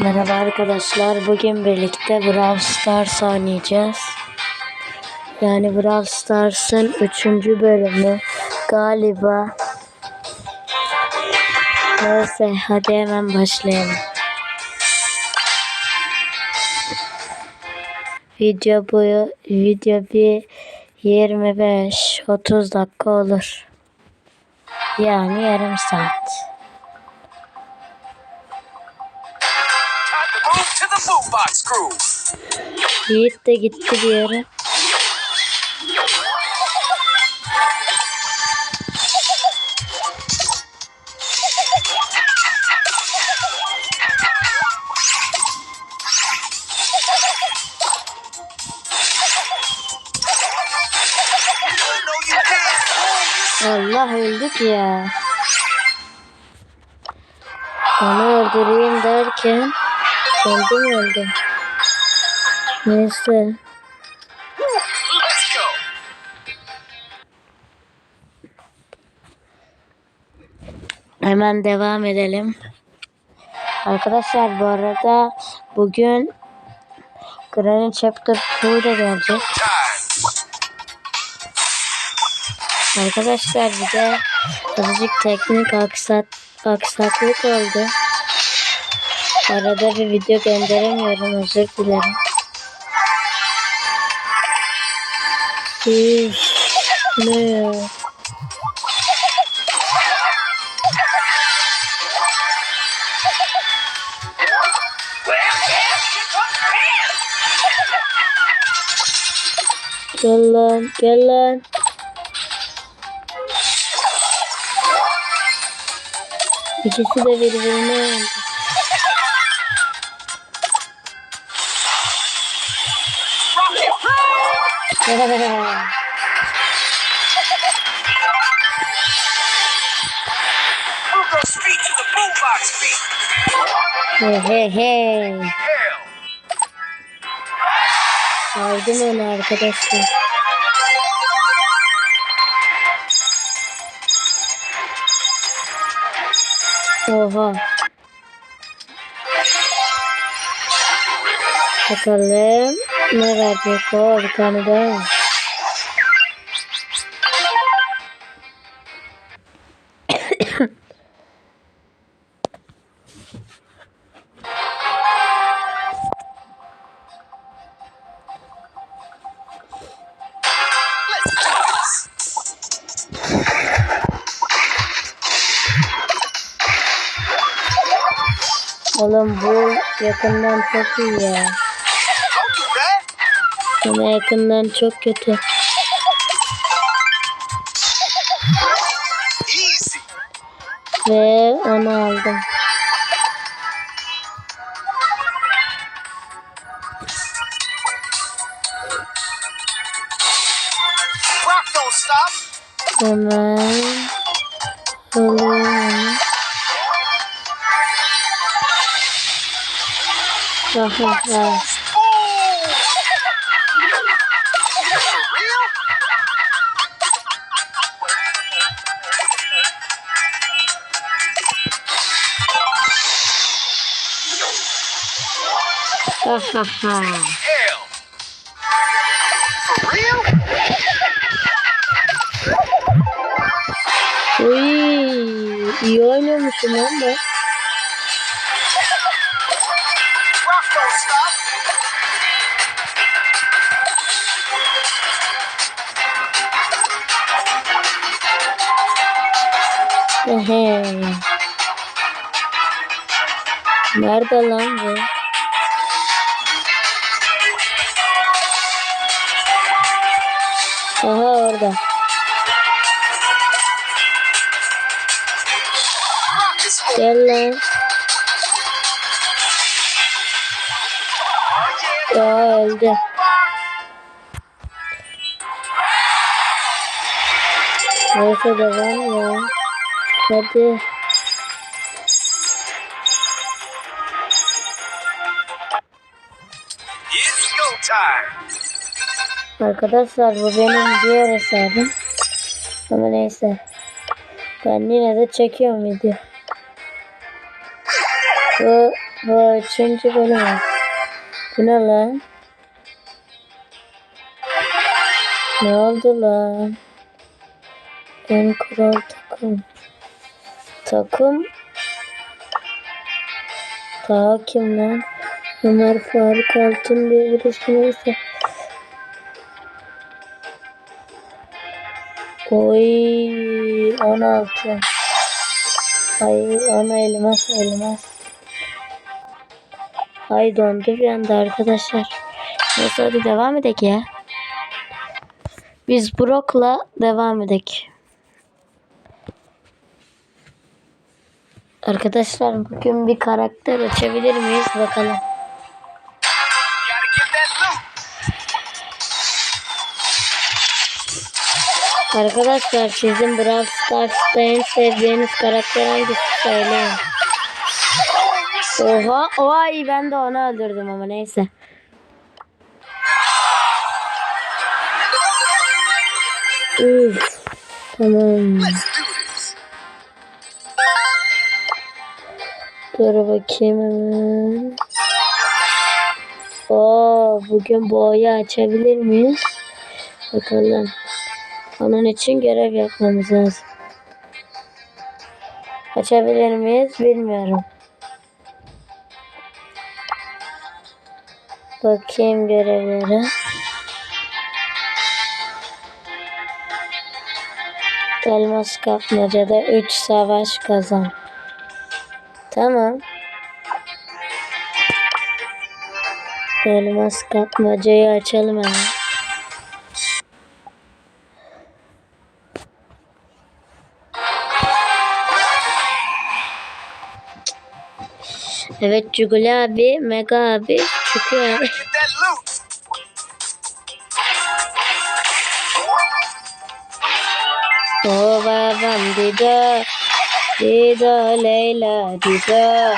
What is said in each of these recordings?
Merhaba arkadaşlar. Bugün birlikte Brawl Stars oynayacağız. Yani Brawl Stars'ın 3. bölümü galiba. Neyse hadi hemen başlayalım. Video boyu video bir 25-30 dakika olur. Yani yarım saat. Yiğit de gitti bir yere. Allah öldük ya. Onu öldüreyim derken öldüm öldüm. Neyse. Hemen devam edelim. Arkadaşlar bu arada bugün Granny Chapter 2 da gelecek. Arkadaşlar bir de azıcık teknik aksat, aksaklık oldu. Arada bir video gönderemiyorum özür dilerim. Üf, ne? Gel lan, gel lan. İkisi de birbirine oldu. Beat. hey hey hey. Aldım onu arkadaşlar. Oha. Bakalım ne verecek o bir tane daha. Oğlum bu yakından çok iyi ya. Ama yakından çok kötü. Ve onu aldım. Hemen alıyorum onu. Ha Ha ha ha. Hell. For real? Uy, iyi oynuyormuşum lan ben. Rock don't stop. Ehe. Nerede lan bu? Orada. Gel. Ya öldü. Neyse devam ya. Hadi. Arkadaşlar bu benim diğer hesabım. Ama neyse. Ben yine de çekiyorum video. Bu Bu üçüncü bölüm. Bu ne lan? Ne oldu lan? En kural takım. Takım. Daha kim lan? Ömer Faruk Altın diye birisi neyse. Oy 16. Ay ana elmas elmas. Ay dondu bir anda arkadaşlar. Neyse hadi devam edek ya. Biz Brock'la devam edek. Arkadaşlar bugün bir karakter açabilir miyiz bakalım. Arkadaşlar sizin Brawl Stars'ta en sevdiğiniz karakter hangisi söyleyin. Oha, iyi ben de onu öldürdüm ama neyse. Üf, tamam. Dur bakayım hemen. Oo, bugün boyu açabilir miyiz? Bakalım. Onun için görev yapmamız lazım. Açabilir miyiz bilmiyorum. Bakayım görevlere. Elmas kapmacada 3 savaş kazan. Tamam. Elmas kapmacayı açalım hemen. Evet Cuguli abi, Mega abi çıkıyor. Get that loot. O babam Dido, Dido Leyla Dido,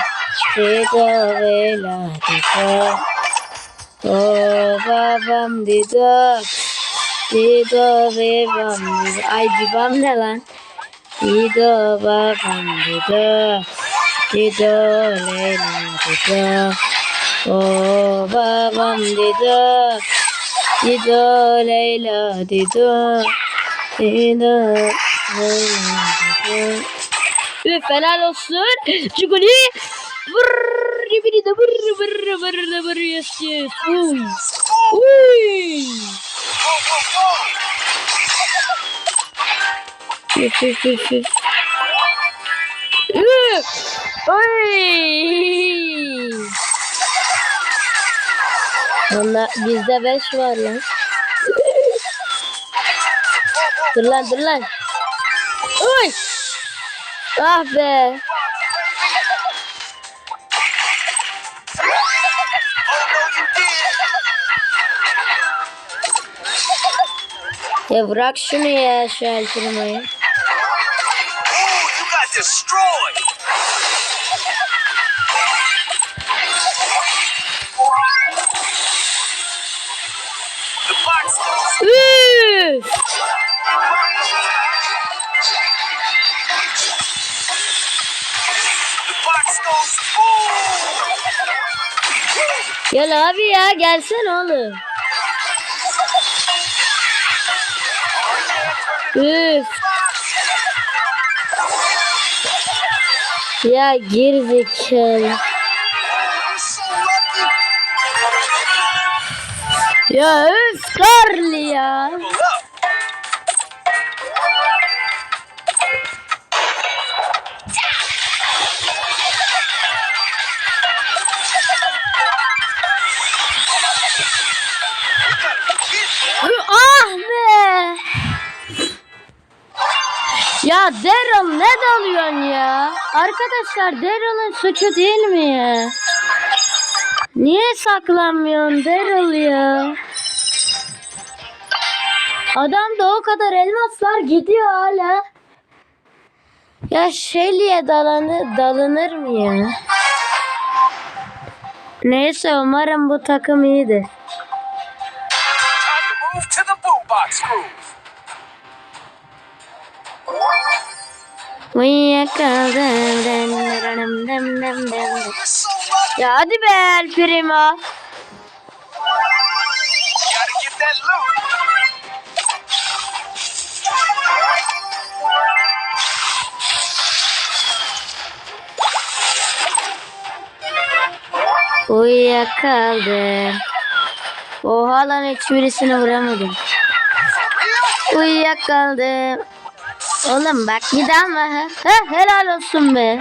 Dido Leyla Dido. O babam Dido, Dido babam Dido. Ay babam ne lan? Dido babam Dido, Dido Leyla Dido. O babam Dido, Dido Leyla Dido. Dido Leyla Dido. Üf helal olsun. Çukuli. Vırr gibi de vırr vırr vırr da vırr yes yes. Uy. Uy. Üf üf üf üf. Üf. Oy. Valla bizde beş var lan. dur lan dur lan. Oy. Ah be. Oh. Ya bırak şunu ya şu eltirimayı. Ooh, you got destroyed. Gel abi ya gelsene oğlum. Üf. Ya gerizekalı. Ya üf Karlı ya. Ya Daryl ne dalıyorsun ya? Arkadaşlar Daryl'ın suçu değil mi ya? Niye saklanmıyorsun Daryl ya? Adam da o kadar elmaslar gidiyor hala. Ya Shelly'e dalanı, dalınır mı ya? Neyse umarım bu takım iyidir. Uyuyakaldım. Dem, dem, dem, dem, dem. Lucky. Ya hadi be El Primo. Uyuyakaldım. Oha lan hiçbirisini vuramadım. Uyuyakaldım. Oğlum bak daha mı? Ha? Ha, helal olsun be.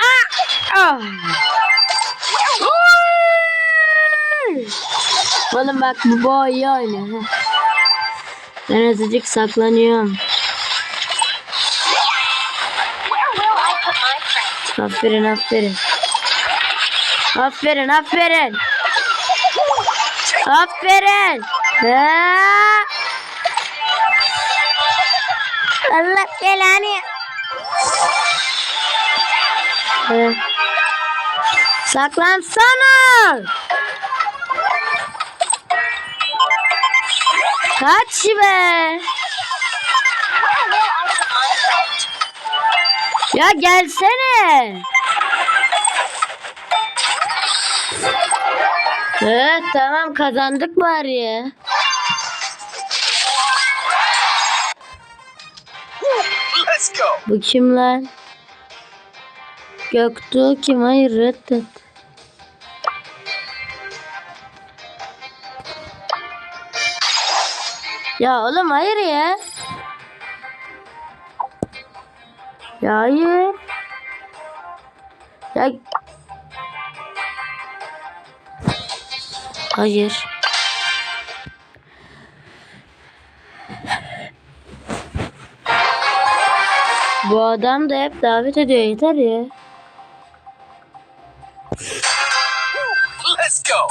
Ah! Ah! Uy! Oğlum bak bu boy iyi oynuyor. Ben azıcık saklanıyorum. Aferin aferin. Aferin aferin. Aferin. Ha! Allah belanı. Ha. Saklansana. Kaç be. Ya gelsene. Evet tamam kazandık bari Bu kim lan? Göktuğ kim? Hayır reddet. Ya oğlum hayır ya. Ya hayır. Ya. Hayır. Bu adam da hep davet ediyor yeter ya. Let's go.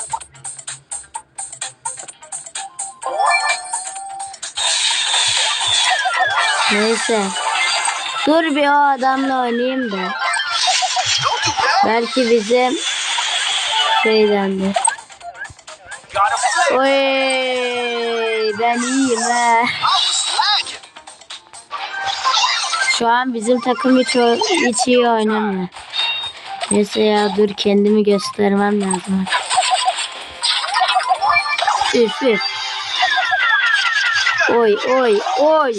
Neyse. Dur bir o adamla oynayayım da. Belki bizim şeydendir. Oy ben iyiyim he. Şu an bizim takım hiç, hiç iyi oynamıyor. Neyse ya dur kendimi göstermem lazım. Üf üf. Oy oy oy.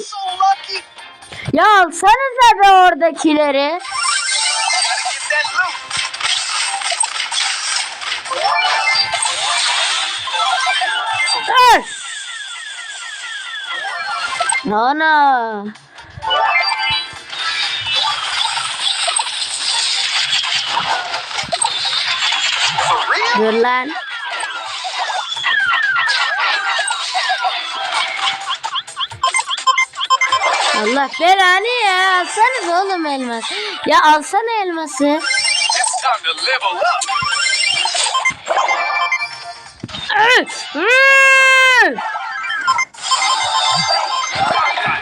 Ya alsanıza be oradakileri. Ana. Dur lan. Allah belanı ya. Alsanız oğlum elmas. Ya alsana elması.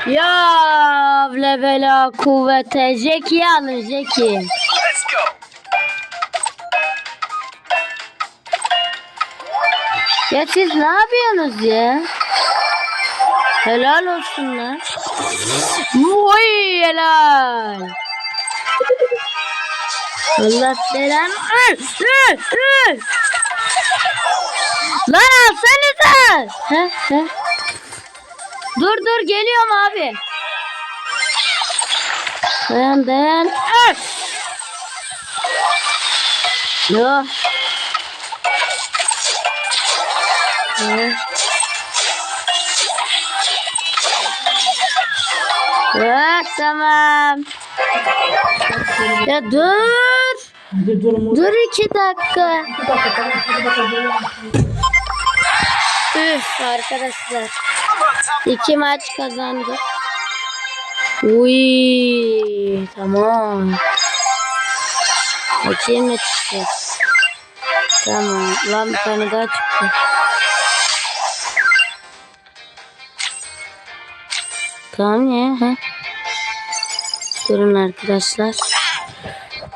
Ya levela kuvvete. Jack'i alın Jack'i. Ya siz ne yapıyorsunuz ya? Helal olsun lan. Vay helal. Allah ö. Lan alsanıza. He, he. Dur dur geliyorum abi. Dayan dayan. Ö. Evet tamam. Ya dur. Dur iki dakika. Üf arkadaşlar. İki maç kazandık. Uy tamam. Bakayım ne çıkacak. Tamam. Lan bir tane daha çıktı. Tamam ya. He. Durun arkadaşlar.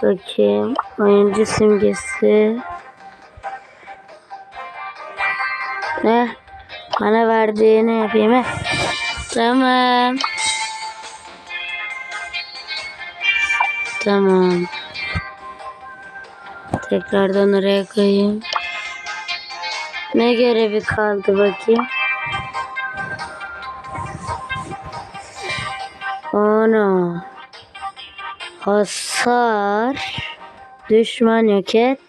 Bakayım. Oyuncu simgesi. Ne? Bana verdiğini yapayım. he. Tamam. Tamam. Tekrardan oraya koyayım. Ne görevi kaldı bakayım. Ana. Hasar. Düşman yok et.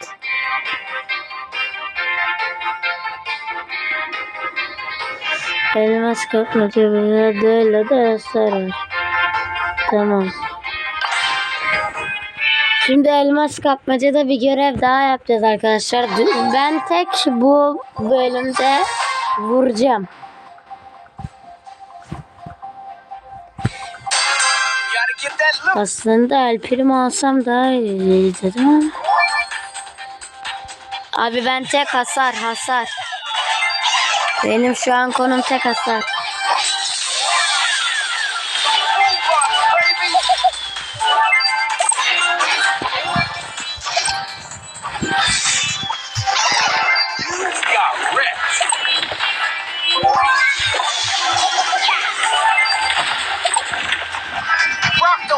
Elmas kapmaca veya böyle de hasar. Tamam. Şimdi elmas kapmacada bir görev daha yapacağız arkadaşlar. Ben tek bu bölümde vuracağım. Aslında El Primo alsam daha iyi dedim ama. Abi ben tek hasar hasar. Benim şu an konum tek hasar.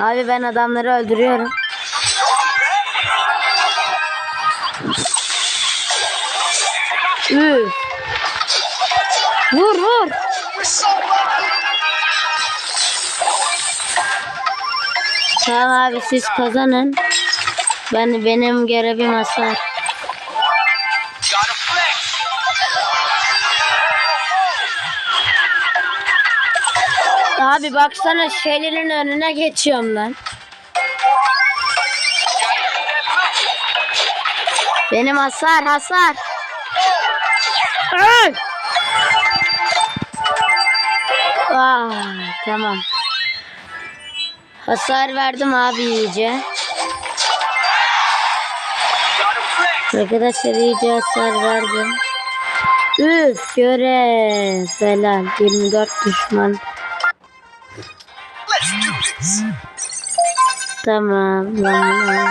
Abi ben adamları öldürüyorum. Üf. Vur vur. Tamam abi siz kazanın. Ben benim görevim hasar. Abi baksana şeylerin önüne geçiyorum ben. Benim hasar hasar. Ay! Ah, tamam. Hasar verdim abi iyice. Arkadaşlar iyice hasar verdim. Üf görev. Helal. 24 düşman. Tamam. Tamam.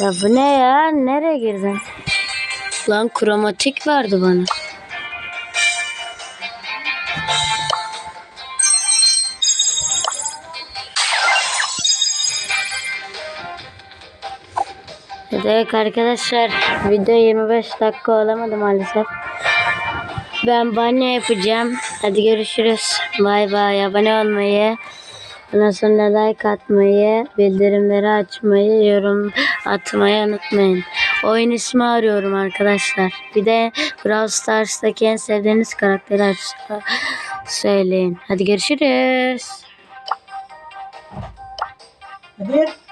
Ya bu ne ya? Nereye girdin? Lan kromatik vardı bana. Evet arkadaşlar video 25 dakika olamadı maalesef. Ben banyo yapacağım. Hadi görüşürüz. Bay bay. Abone olmayı, ondan sonra like atmayı, bildirimleri açmayı, yorum atmayı unutmayın. Oyun ismi arıyorum arkadaşlar. Bir de Brawl Stars'taki en sevdiğiniz karakteri aç- söyleyin. Hadi görüşürüz. Hadi.